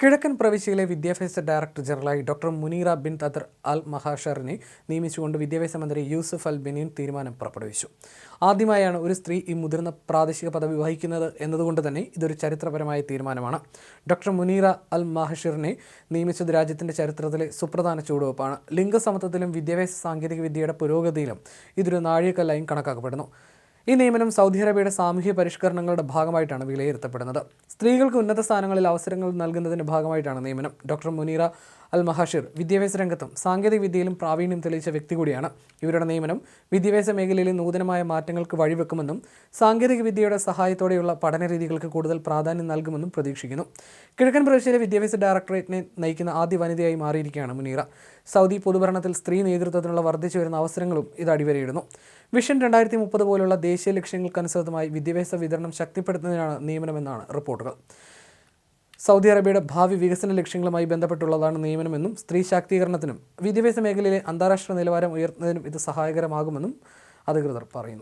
കിഴക്കൻ പ്രവിശ്യയിലെ വിദ്യാഭ്യാസ director ജനറലായി doctor Munira bin Tadar al മഹാഷറിനെ നിയമിച്ചുകൊണ്ട് വിദ്യാഭ്യാസ മന്ത്രി യൂസഫ് അൽ ബിനിൻ തീരുമാനം പുറപ്പെടുവിച്ചു. ആദ്യമായാണ് ഒരു സ്ത്രീ ഈ മുതിർന്ന പ്രാദേശിക പദവി വഹിക്കുന്നത് എന്നതുകൊണ്ട് തന്നെ ഇതൊരു ചരിത്രപരമായ തീരുമാനമാണ്. ഡോക്ടർ മുനീറ അൽ മഹഷിറിനെ നിയമിച്ചത് രാജ്യത്തിന്റെ ചരിത്രത്തിലെ സുപ്രധാന ചുവടുവെപ്പാണ്. ലിംഗസമത്വത്തിലും വിദ്യാഭ്യാസ സാങ്കേതികവിദ്യയുടെ പുരോഗതിയിലും ഇതൊരു നാഴികക്കല്ലായും കണക്കാക്കപ്പെടുന്നു. ഈ നിയമനം സൗദി അറേബ്യയുടെ സാമൂഹ്യ പരിഷ്കരണങ്ങളുടെ ഭാഗമായിട്ടാണ് വിലയിരുത്തപ്പെടുന്നത്. സ്ത്രീകൾക്ക് ഉന്നത സ്ഥാനങ്ങളിൽ അവസരങ്ങൾ നൽകുന്നതിന്റെ ഭാഗമായിട്ടാണ് നിയമനം. ഡോക്ടർ മുനീറ അൽ മഹാഷിർ വിദ്യാഭ്യാസ രംഗത്തും സാങ്കേതിക വിദ്യയിലും പ്രാവീണ്യം തെളിയിച്ച വ്യക്തി കൂടിയാണ്. ഇവരുടെ നിയമനം വിദ്യാഭ്യാസ മേഖലയിലെ നൂതനമായ മാറ്റങ്ങൾക്ക് വഴിവെക്കുമെന്നും സാങ്കേതിക വിദ്യയുടെ സഹായത്തോടെയുള്ള പഠന രീതികൾക്ക് കൂടുതൽ പ്രാധാന്യം നൽകുമെന്നും പ്രതീക്ഷിക്കുന്നു. കിഴക്കൻ പ്രവിശ്യയിലെ വിദ്യാഭ്യാസ ഡയറക്ടറേറ്റിനെ നയിക്കുന്ന ആദ്യ വനിതയായി മാറിയിരിക്കുകയാണ് മുനീറ. സൗദി പൊതുഭരണത്തിൽ സ്ത്രീ നേതൃത്വത്തിനുള്ള വർദ്ധിച്ചു വരുന്ന അവസരങ്ങളും ഇത് അടിവരയിടുന്നു. വിഷൻ രണ്ടായിരത്തി മുപ്പത് പോലുള്ള ദേശീയ ലക്ഷ്യങ്ങൾക്കനുസൃതമായി വിദ്യാഭ്യാസ വിതരണം ശക്തിപ്പെടുത്തുന്നതിനാണ് നിയമനമെന്നാണ് റിപ്പോർട്ടുകൾ. സൗദി അറേബ്യയുടെ ഭാവി വികസന ലക്ഷ്യങ്ങളുമായി ബന്ധപ്പെട്ടുള്ളതാണ് നിയമനമെന്നും സ്ത്രീ ശാക്തീകരണത്തിനും വിദ്യാഭ്യാസ മേഖലയിലെ അന്താരാഷ്ട്ര നിലവാരം ഉയർത്തുന്നതിനും ഇത് സഹായകരമാകുമെന്നും അധികൃതർ പറയുന്നു.